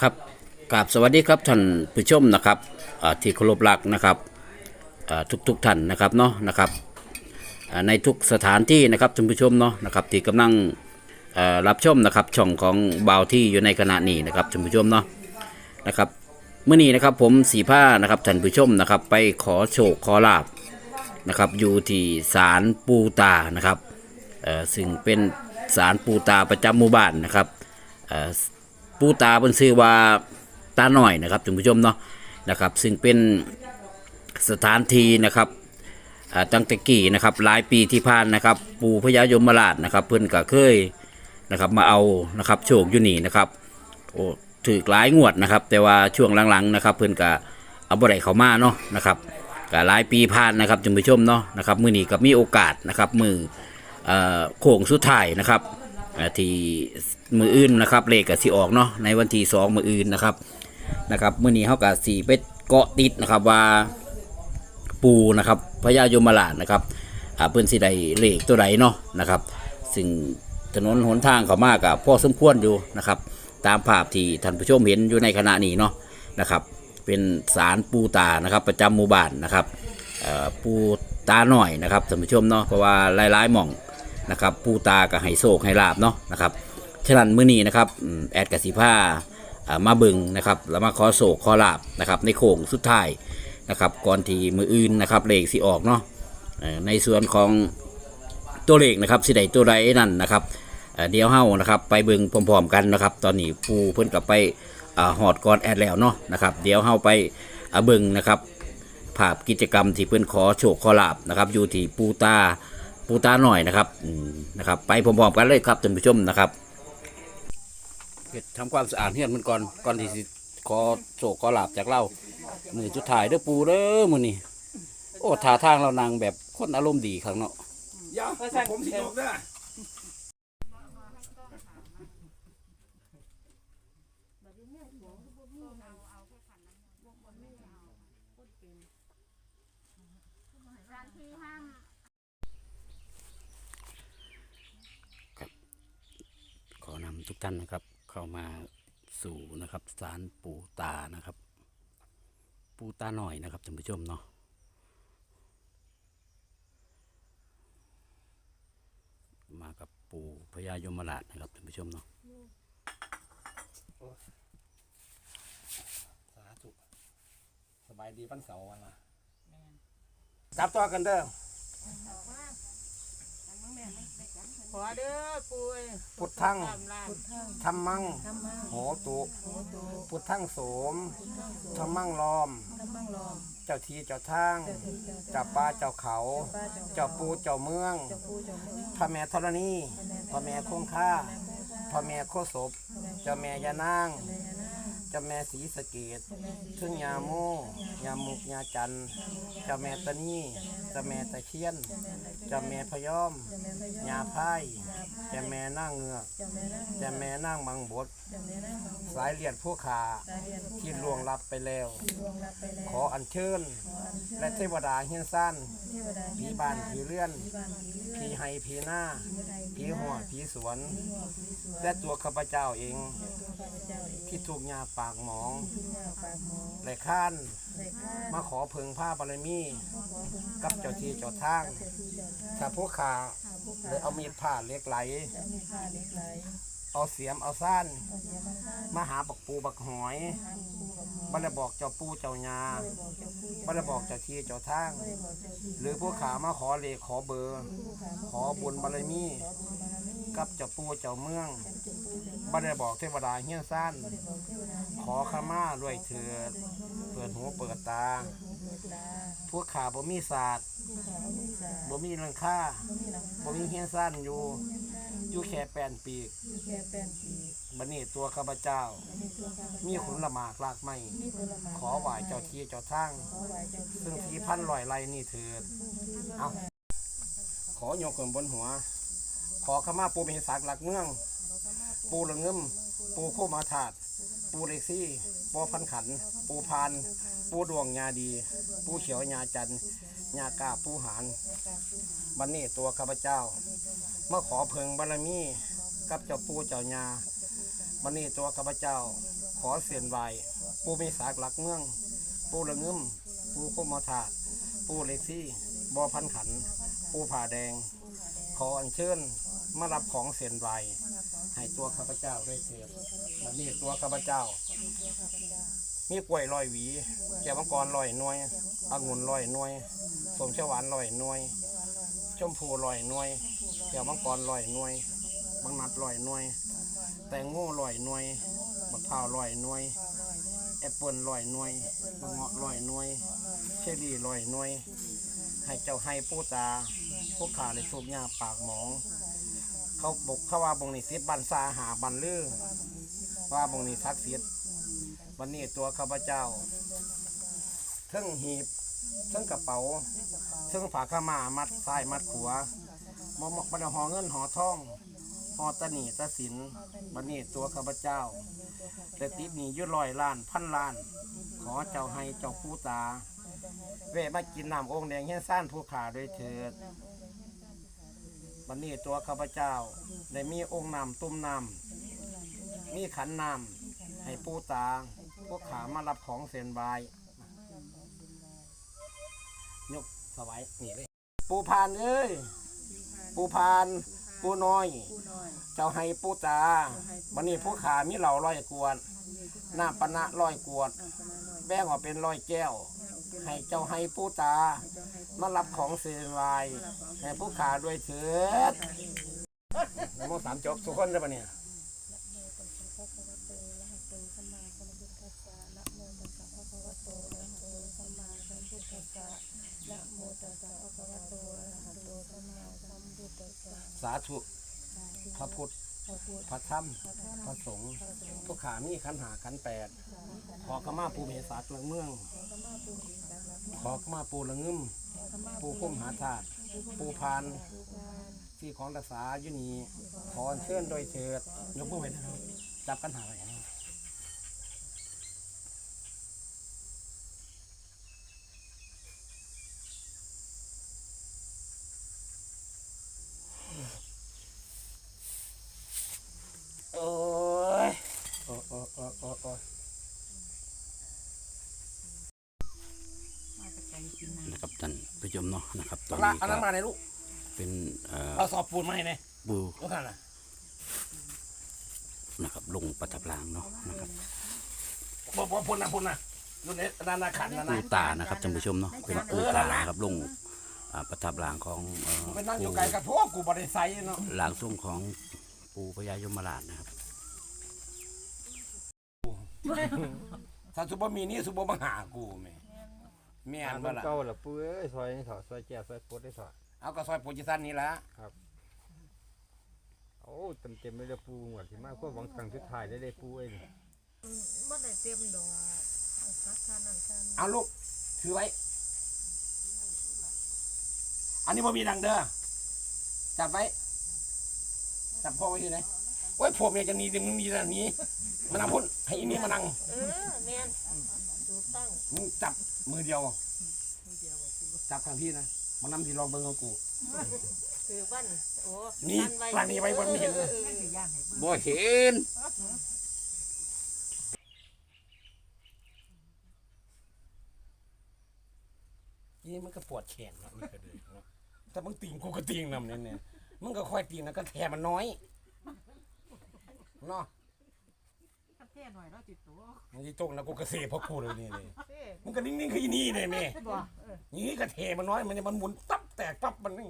ครับกราบสวัสดีครับท่านผู้ชมนะครับที่เคารพรักนะครับอ่าทุกท่านนะครับเนาะนะครับในทุกสถานที่นะครับท่านผู้ชมเนาะนะครับที่กำลังรับชมนะครับช่องของบาวที่อยู่ในขณะนี้นะครับท่านผู้ชมเนาะนะครับเมื่อนี้นะครับผมสีผ้านะครับท่านผู้ชมนะครับไปขอโชคขอลาบนะครับอยู่ที่ศาลปูตานะครับเอ่อซึ่งเป็นศาลปูตาประจำหมู่บ้านนะครับ ปูตาเป็นชื่อว่าตาหน่อยนะครับท่านผู้ชมเนาะนะครับ ซึ่งเป็นสถานที่นะครับตั้งแต่กี่นะครับหลายปีที่ผ่านนะครับ ปูพญายมราชนะครับ เพื่อนก็เคยนะครับมาเอานะครับโชคอยู่นี่นะครับโอ้ถือหลายงวดนะครับ แต่ว่าช่วงหลังๆนะครับ เพื่อนก็เอาบ่ได้เข้ามาเนาะนะครับก็หลายปีผ่านนะครับท่านผู้ชมเนาะนะครับมื้อนี้ก็มีโอกาสนะครับมือเอ่อโค้งสุดท้ายนะครับที่ มืออื่นนะครับเลขกับสีออกเนาะในวันที่สองมืออื่นนะครับนะครับมื่อนี้เขากับสีไปเกาะติดนะครับว่าปูนะครับพญายมราชนะครับอ่าเพื่อนสีใดเลขตัวใดเนาะนะครับ ซึ่งถนนหนทางเขามากกับพ่อสมควรอยู่นะครับ ตามภาพที่ท่านผู้ชมเห็นอยู่ในขณะนี้เนาะนะครับ เป็นสารปูตานะครับ ประจำหมู่บ้านนะครับปูตาหน่อยนะครับท่านผู้ชมเนาะเพราะว่าหลายๆหม่องนะครับ ปูตากับไฮโซกไฮลาบเนาะนะครับ ฉะนั้นมื้อนี้นะครับแอดกับสีผ้ามาบึงนะครับแล้วมาขอโศกขอลาบนะครับในโค้งสุดท้ายนะครับก่อนที่มืออื่นนะครับเลขสีออกเนาะในส่วนของตัวเลขนะครับสิใดตัวใดนั่นนะครับเดี๋ยวเฮานะครับไปเบึงพร้อมๆกันนะครับ ตอนนี้ปูเพิ่นกลับไปอหอดก่อนแอดแล้วเนาะนะครับเดี๋ยวเฮาไปเบึงนะครับภาพกิจกรรมที่เพิ่อนขอโชคขอลาบนะครับ อยู่ที่ปูตาปูตาหน่อยนะครับนะครับ ไปพร้อมๆกันเลยครับท่านผู้ชมนะครับ เฮ็ดทำความสะอาดเฮียนมันก่อนก่อนที่สิขอโศกขอหลาบจากเรามือจุดถ่ายเด้อปูเด้อมือนี่โอ้ท่าทางเรานางแบบคนอารมณ์ดีครั้งเนาะยวผมสิจบเด้อขอนำทุกท่านนะครับ เข้ามาสู่นะครับศาลปูตานะครับ ปูตาหน่อยนะครับท่านผู้ชมเนาะมากับปูพญายมราชนะครับท่านผู้ชมเนาะสาธุสบายดีวันเสาร์วันละจับตัวกันเด้อข อเด้อปุ้ยพุทธังตามร้านธรรมังโหตุพุทธังโสมธรรมังลอมเจ้าทีเจ้าทางเจ้าป่าเจ้าเขา เจ้าปูเจ้าเมืองพระแม่ธรณีพระแม่คงค่าพระแม่โคศพเจ้าแม่ยานางเจ้าแม่ศรีสะเกดทึ่งยาโมยามุกยาจันทร์เจ้าแม่ตะนีเจ้าแม่ตะเคียนเจ้าแม่พะยอมยาพายเจ้าแม่นางเงือกเจ้าแม่นางมังบดสายเลียดผู้ขาที่ล่วงลับไปแล้ว ขออัญเชิญ และเทวดาเฮียนสั้นผีบ้านผีเลื่อนผีไฮผีหน้าผีหัวผีสวน และตัวข้าพเจ้าเอง ที่ถูกยาปากหมองและข้านมาขอเพิงผ้าบารมี กับเจ้าที่เจ้าทางถ้าผู้ขาเลยเอามีดผ่าเหล็กไหล เอาเสียมเอาซ่านมาหาบักปูบักหอยบ่ได้บอกเจ้าปูเจ้ายาบ่ได้บอกเจ้าที่เจ้าทาง หรือผู้ขามาขอเลขขอเบอร์ ขอบุญบารมีกับเจ้าปูเจ้าเมืองบ่ได้บอกเทวดาเฮี้ยนซ่านขอขมาด้วยเถิด เปิดหูเปิดตา พวกขาบ่มีศาสตร์บ่มีรังค่าบ่มีเฮี้ยนซ่านอยู่ อยู่แค่แปนปีกบันนี้ตัวข้าพเจ้า มีขุนละหมากลากไม้ขอไหวเจ้าที่เจ้าทางซึ่งที่พันลอยไรนี่เถิด เอาขอโยกเกินบนหัว ขอขมาปูเป็นศักดิ์หลักเมือง ปูละเงิมปูโคมาถาด ปูเล็กซี่ปูพันขัน ปูพาน ปูดวงยาดี ปูเขียวยาจันยากาปูหานบันนี้ตัวข้าพเจ้ามาขอเพิงบารมีกับเจ้าปูเจ้ายาวันนี้ตัวข้าพเจ้า ขอเสียนไหวปูมีสากหลักเมือง ปูระงึมปูโคมธาตุปูเล็กซี่บอพันขัน ปูผ่าแดง ขออัญเชิญมารับของเสียนไหวให้ตัวข้าพเจ้าได้เสียวันนี้ตัวข้าพเจ้า มีกล้วยลอยหวีแก้วมังกรลอยหน่วยองุ่นลอยหน่วยสมเชหวานลอยหน่วย ชมพูลอยหน่วยแก้วมังกรลอยหน่วยบางนัดลอยหน่วย แตงโมลอยหน่วยมะพร้าวลอยหน่วยแอปเปิลลอยหน่วยมะเงาะลอยหน่วยเชอรี่ลอยหน่วย ให้เจ้าให้ผู้ตาพวกขาเลยสูบยาปากหมอง เขาบอกเขาว่าบงนิสิตบันซาหาบันลือว่าบงนิทักษิต วันนี้ตัวข้าพเจ้าเทิงหีบเทิงกระเป๋าเทิงฝาข้ามามัดซ้ายมัดขวาบ่บ่บันหอเงินหอทองหอตะหนีตะสินวันนี้ตัวข้าพเจ้าแต่ติดหนีอยุลอยล้านพันล้าน ขอเจ้าให้เจ้าผู้ตาเวมากินน้ำองค์แดงเฮี้ยนซ่านผู้ขาด้วยเถิดวันนี้ตัวข้าพเจ้าได้มีองค์น้ำตุ้มน้ำมีขันน้ำให้ปูตา พวกขามารับของเส้นไหวายกสวายนี่เลย ปูพานเอ้ย ปูพาน ปูน้อย เจ้าให้ปูตาวันนี้ผู้ขามีเหล่าร้อยกวดหน้าปะนะร้อยกวดแบ่งออกเป็นร้อยแก้ว ให้เจ้าให้ปูตา มารับของเส้นไหวายให้ผู้ขาด้วยเถิดนโมสามจบสุขคนได้ปะเนี่ยาธุ พระพุทธ พระธรรม พระสงฆ์ทุกขามีขันหาขันแปด ขอขมาปูเมสาตัวเมือง ขอขมาปูละงึม ปูคุ้มหาธาตุปูพาน ที่ของรักษาอยู่นี่ขอเชิญโดยเถิดยกมือไว้นะครับจับกันหาไว้นะโอ้ยโอ้โอ้โอ้โอ้โอ้ นะครับท่านผู้ชมเนาะนะครับตอนละนี้อันนั้นมาก็ในลูกเป็นเอ่อเอาสอบปูนมาให้ไหนปูลูกกันนะนะครับลงประทับรางเนาะนะครับบ่บ่พ่นนะพ่นนะดูในด้านหน้าขันนะปูนะตานะครับท่านผู้ชมเนาะเป็นปูตานะครับลงอ่าประทับรางของเอ่อไปนั่งอยู่ปูไกลกับพวกกูบริไซเนาะหลางส่งของปูพญายมราชนะครับถ้าสุบมีนี่สุบมาหากูแม่ แม่อ่านนบ่ล่ะเก่าละปุ้ยซอยนี่ถอดซอยแก่ซอยปดได้ถอดเอากระซอยโปรจิสันนี่ละโอ้เต็มเต็มๆเลยละปูหมดที่มากพวกหวังครั้งสุดท้ายได้ได้ปูเอ้ยนี่บ่ได้เต็มดอกเอาคักทานนั่นทานเอาลูกถือไว้ อันนี้บ่มีดังเด้อจับไว้จับพ่อไว้ที่ไหนโอ้ยผมเนี่ยจะหนีดึงมีแต่หนี้มานั่งพุ่นให้อีนี่มานั่งเออแม่นถูก ต้องมึงจับมือเดียวจับทางพี่นะมานั่งที่ลองเบิ้งของกู คือบ้านโอ้นี่ดัปลานี่ไว้บนไม่เห็นเลย ออออบ่เห็นนี่มันก็ปวดแขนเนาะมันก็เลยเนาะถ้ามึงติงกูก็ติงนำเนี่ยเนี่ยมึงก็ค่อยติงนะก็แถมันน้อยเนาะ แค่หน่อยเนาะจิตตัวมึงที่ตรงนะกูก็เสพเพราะกูเลยนี่เลยเด้มึงก็นิ่งๆคืออีนี่เลยแม่บ่เออนี่ก็เทมันน้อยมันเนี่ยมันหมุนตับแตกปั๊บมันนี่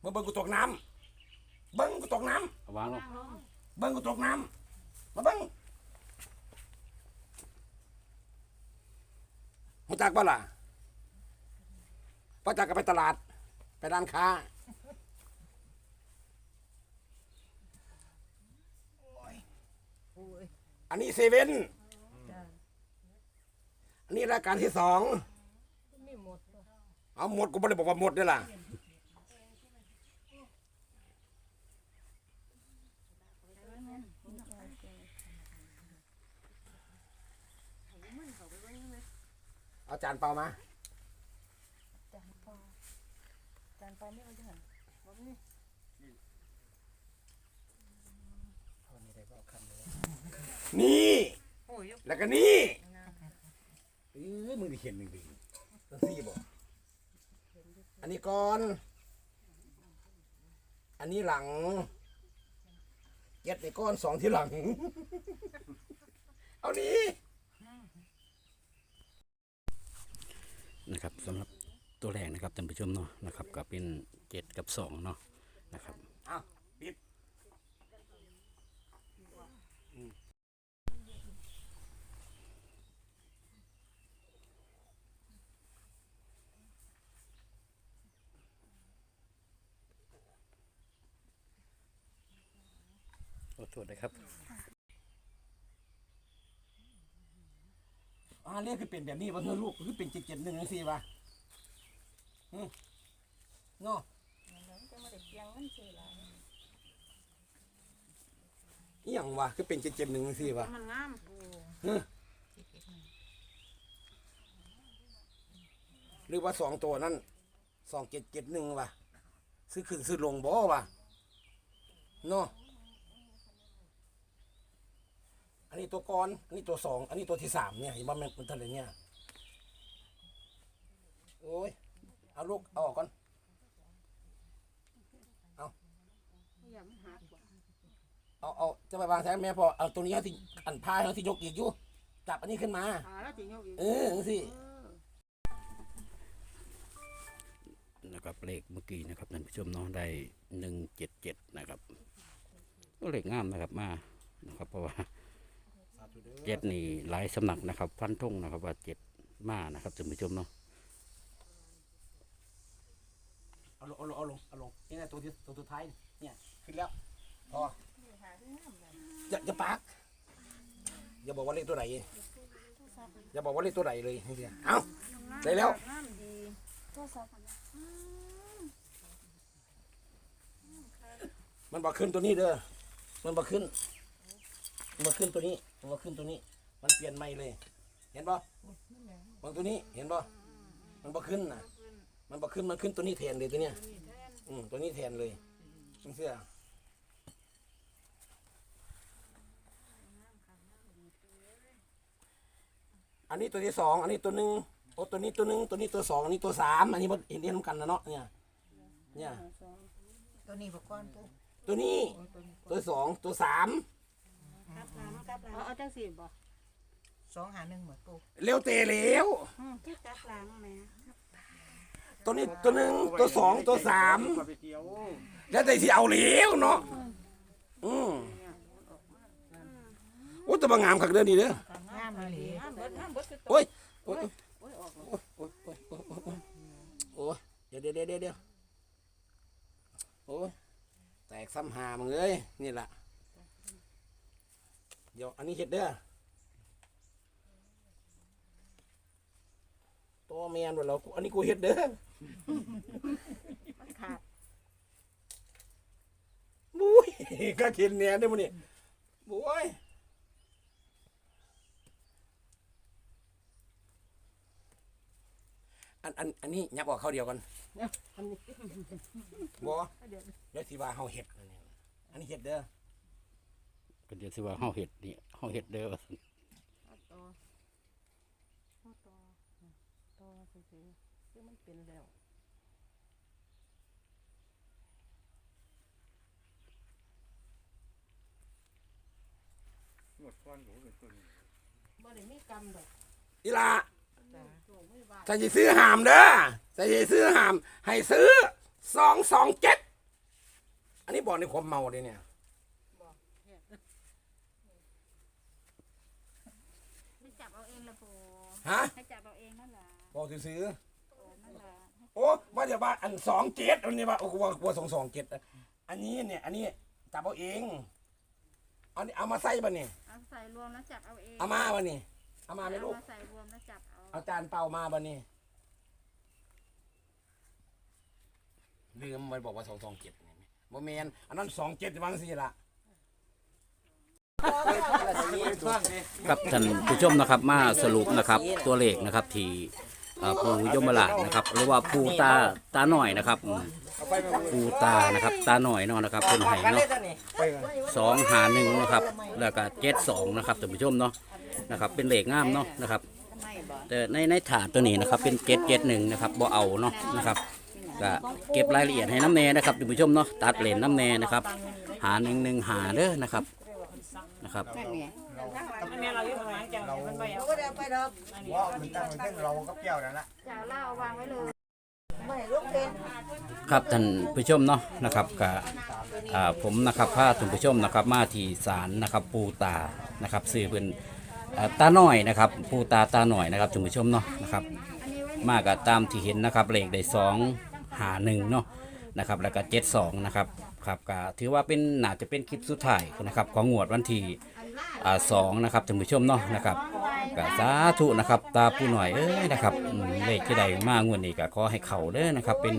เมื่อเบิ้งกูตกน้ำเบิ้งกูตกน้วางลงำเบิ้งกูตกน้ำมาเบิ้งหูจักปะล่ะป้าจักก็ไปตลาด ไปร้านค้า โอ้ย อันนี้เซเว่นจ้าอันนี้รายการที่สองมีหมดบ่เอาหมดกูไม่ได้บอกว่าหมดด้วยล่ะเอาจานเปล่ามาจานปอจานปอไม่เอาจังหั่นบ่มี เอานี่ได้เปล่า นี่ แล้วก็นี่เออมึงได้เห็นหนึ่งดีตั้งสี่บอกอันนี้ก่อน อันนี้หลังเจ็ดในก้อนสองที่หลัง เอานี้นะครับสำหรับตัวแรกนะครับท่านผู้ชมเนาะนะครับก็เป็นเจ็ดกับสองเนาะนะครับ เอาปิดขอโทษนะครับอ่าเรียกคือเป็นแบบนี้วะเธอลูกคือเป็นเจ็ดเจ็ดหนึ่งสี่วะอืมเนาะจะมาได้เพียงมันสิล่ะอหย่างวะคือเป็นเจ็ดเจ็ดหนึ่งสี่วะมันงามหรือว่าสองตัวนั้นสองเจ็ดเจ็ดหนึ่งวะซื้อขึ้นซื้อลงบ่วะเนาะ อันนี้ตัวก่อน อันนี้ตัวสอง อันนี้ตัวที่สามเนี่ยเห็นว่ามันมันเท่าไหร่เนี่ยโอ้ย เอาลูกเอาออกก่อนอย่ามันหักว่ะเอาเอาจะไปวางแทนแม่พอ เอาตัวนี้เขาที่อันพายเขาที่ยกอีกอยู่ จับอันนี้ขึ้นมาอ่าแล้วสิยกอีกเออจังสินะครับเลขเมื่อกี้นะครับท่านผู้ชมเนาะได้หนึ่งเจ็ดเจ็ดนะครับก็เลขงามนะครับมานะครับเพราะว่า เจ็ดนี่หลายสำนักนะครับฟันธงนะครับว่าเจ็ดมานะครับท่านผู้ชมเนาะเอาลงเอาลงเอาลงเอาลงนี่นะตัวที่ตัวสุดท้ายเนี่ยขึ้นแล้วพออย่าอย่าปากอย่าบอกว่าเลขตัวไหนอย่าบอกว่าเลขตัวไหนเลยให้เดียเอาได้แล้วมันะมันบอกขึ้นตัวนี้เด้อมันบอกขึ้น มันบอกขึ้นตัวนี้มันบอกขึ้นตัวนี้ มันเปลี่ยนใหม่เลย เห็นป่ะบางตัวนี้เห็นป่ะมันบอกขึ้นนะมันบอกขึ้นมันขึ้นตัวนี้แทนเลยตัวเนี้ยอืมตัวนี้แทนเลยมึงเสื้ออันนี้ตัวที่สองอันนี้ตัวหนึ่งโอ้ตัวนี้ตัวหนึ่งตัวนี้ตัวสองอันนี้ตัวสามอันนี้มันเห็นเรียนกันนะเนาะเนี่ยเนี่ยตัวนี้บอกก้อนปุ๊บตัวนี้ตัวสองตัวสาม กลับหลังกลับหลังเอาเอาจังสิบ่สองหาหนึ่งหมดปุ๊บเร็วเตะเร็วกับหลังแม่ตัวนี้ตัวหนึ่งตัวสองตัวสามแล้วแต่ที่เอาเร็วเนาะอืมโอ้แตัวบางงามขักเด้อนี่เด้องามเลยงามามเบิดคือโอ้ยโอ้ยโอ้ยโอ้ยโอ้ยโอ้ยโอ้ยโอ้ยโอ้ยโอ้ยเดี๋ยวเดี๋ยวเดี๋ยวเดี๋ยวเดี๋ยวโอ้ยแตกซ้ำหามึงเลยนี่แหละ เดี๋ยวอันนี้เห็ดเด้อตัวแมนหมดแล้วกูอันนี้กูเห็ดเด้อมันขาดบุ้ยก็เห็นแหนได้มั้งเนี่ยบุ้ยอันอันอันนี้ยับออกเข้าเดียวกันอันนี้บ่เดี๋ยวเดี๋ยวสิว่าเฮาเห็ดอันนี้อันนี้เห็ดเด้อ ก็เดี๋ยวสิว่าเฮาเห็ดนี่เฮาเห็ดเด้อเอาต่อเอาต่อต่อสิๆคือมันเป็นแล้วหมดก้อนผมเป็นตัวนี้บ่ได้มีกรรมดอกอีหละโอ้ไม่ว่าถ้าจะซื้อหามเด้อถ้าจะซื้อหาม ให้ซื้อสองสองเจ็ดอันนี้บอกในความเมาเลยเนี่ย ให้จับเอาเองละปู ฮะให้จับเอาเองนั่นแหละบอกซื้อโอ้นั่นแหละๆโอ้ว่าเดี๋ยวว่าอันสองเจ็ดอันนี้ว่าโอ้กูว่ากูว่าสองสองเจ็ดอันนี้เนี่ย อันนี้จับเอาเองเอานี่เอามาใส่บ่เนี่ยเอาใส่รวมแล้วจับเอาเองเอามาบ่เนี่ยเอามาไหมลูก เอมาใส่รวมแล้วจับเอาเอาจานเปล่ามาบ่เนี่ยลืมมันบอกว่าสองสองเจ็ดนี่บ่แมนอันนั้นสองเจ็ดวางสิละ ครับท่านผู้ชมนะครับมาสรุปนะครับตัวเลขนะครับที่อ่าปู่ยมราชนะครับหรือว่าปูตาตาหน่อยนะครับอืมปูตานะครับตาหน่อยเนาะนะครับเป็นไห้เนาะ สองหาหนึ่งนะครับ แล้วก็เจ็ดสองนะครับท่านผู้ชมเนาะนะครับ เป็นเหล็กงามเนาะนะครับ แต่ในในถาดตัวนี้นะครับ เป็นเจ็ดเจ็ดหนึ่งนะครับบ่เอาเนาะนะครับก็เก็บรายละเอียดให้น้ำแน่นะครับท่านผู้ชมเนาะตัดเหรียญน้ำแน่นะครับ หาหนึ่งหนึ่งหาเด้อนะครับ นะครับเราก็เดินไปดอกว่ามันตั้งเป็นเรากับเกี่ยวนั่นแหละจะเอาเหล้าวางไว้เลยไม่ลูกเป็นครับท่านผู้ชมเนาะนะครับก็อ่าผมนะครับพาท่านผู้ชมนะครับมาที่ศาลนะครับปูตานะครับสื่อเป็นอ่าตาหน่อยนะครับปูตาตาหน่อยนะครับท่านผู้ชมเนาะนะครับมากับตามที่เห็นนะครับเลขได้สองหาหนึ่งเนาะนะครับแล้วก็เจ็ดสองนะครับ ครับก็ถือว่าเป็นน่าจะเป็นคลิปสุดท้ายนะครับ ของงวดวันที่อ่าสองนะครับท่านผู้ชมเนาะนะครับก็สาธุนะครับ ตาผู้หน่อยเอ้ยนะครับอืมเลขที่ใดมางวดนี้ก็ขอให้เขาเด้อนะครับ เป็น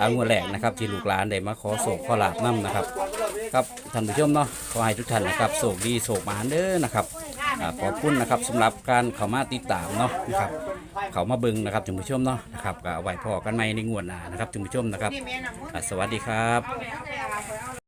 อางวดแรกนะครับ ที่ลูกหลานได้มาขอโศกขอลาบน้ำนะครับ ครับท่านผู้ชมเนาะขอให้ทุกท่านนะครับโศกดีโศกหมานเด้อนะครับอ่าขอบคุณนะครับสำหรับการเข้ามาติดตามเนาะนะครับ เขามาเบิ่งนะครับท่านผู้ชมเนาะนะครับก็เอาไว้พอกันใหม่ในงวดหน้านะครับท่านผู้ชมนะครับนี่แม่น้ำมันอ่าสวัสดีครับ เอา